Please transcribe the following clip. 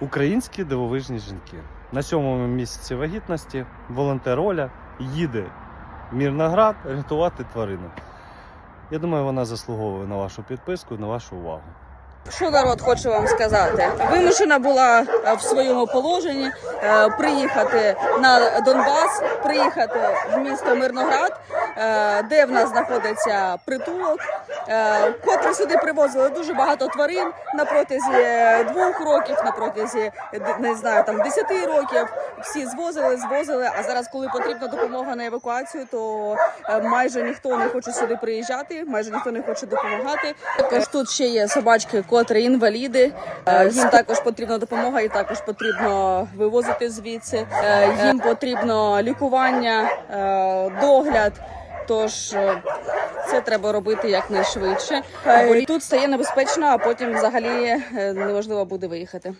Українські дивовижні жінки. На сьомому місяці вагітності волонтер Оля їде в Мірноград рятувати тварину. Я думаю, вона заслуговує на вашу підписку на вашу увагу. Що народ хоче вам сказати? Вимушена була е, в своєму положенні е, приїхати на Донбас, приїхати в місто Мирноград, де в нас знаходиться притулок. е, сюди привозили дуже багато тварин на протязі е, двох років, на протязі е, не знаю там десяти років. Всі звозили, звозили. А зараз, коли потрібна допомога на евакуацію, то е, майже ніхто не хоче сюди приїжджати, майже ніхто не хоче допомагати. Також тут ще є собачки, котрі інваліди. Е, Їм також потрібна допомога, і також потрібно вивозити звідси. Е, Їм потрібно лікування, е, догляд. Тож е, це треба робити якнайшвидше. Бо тут стає небезпечно, а потім взагалі е, неможливо буде виїхати.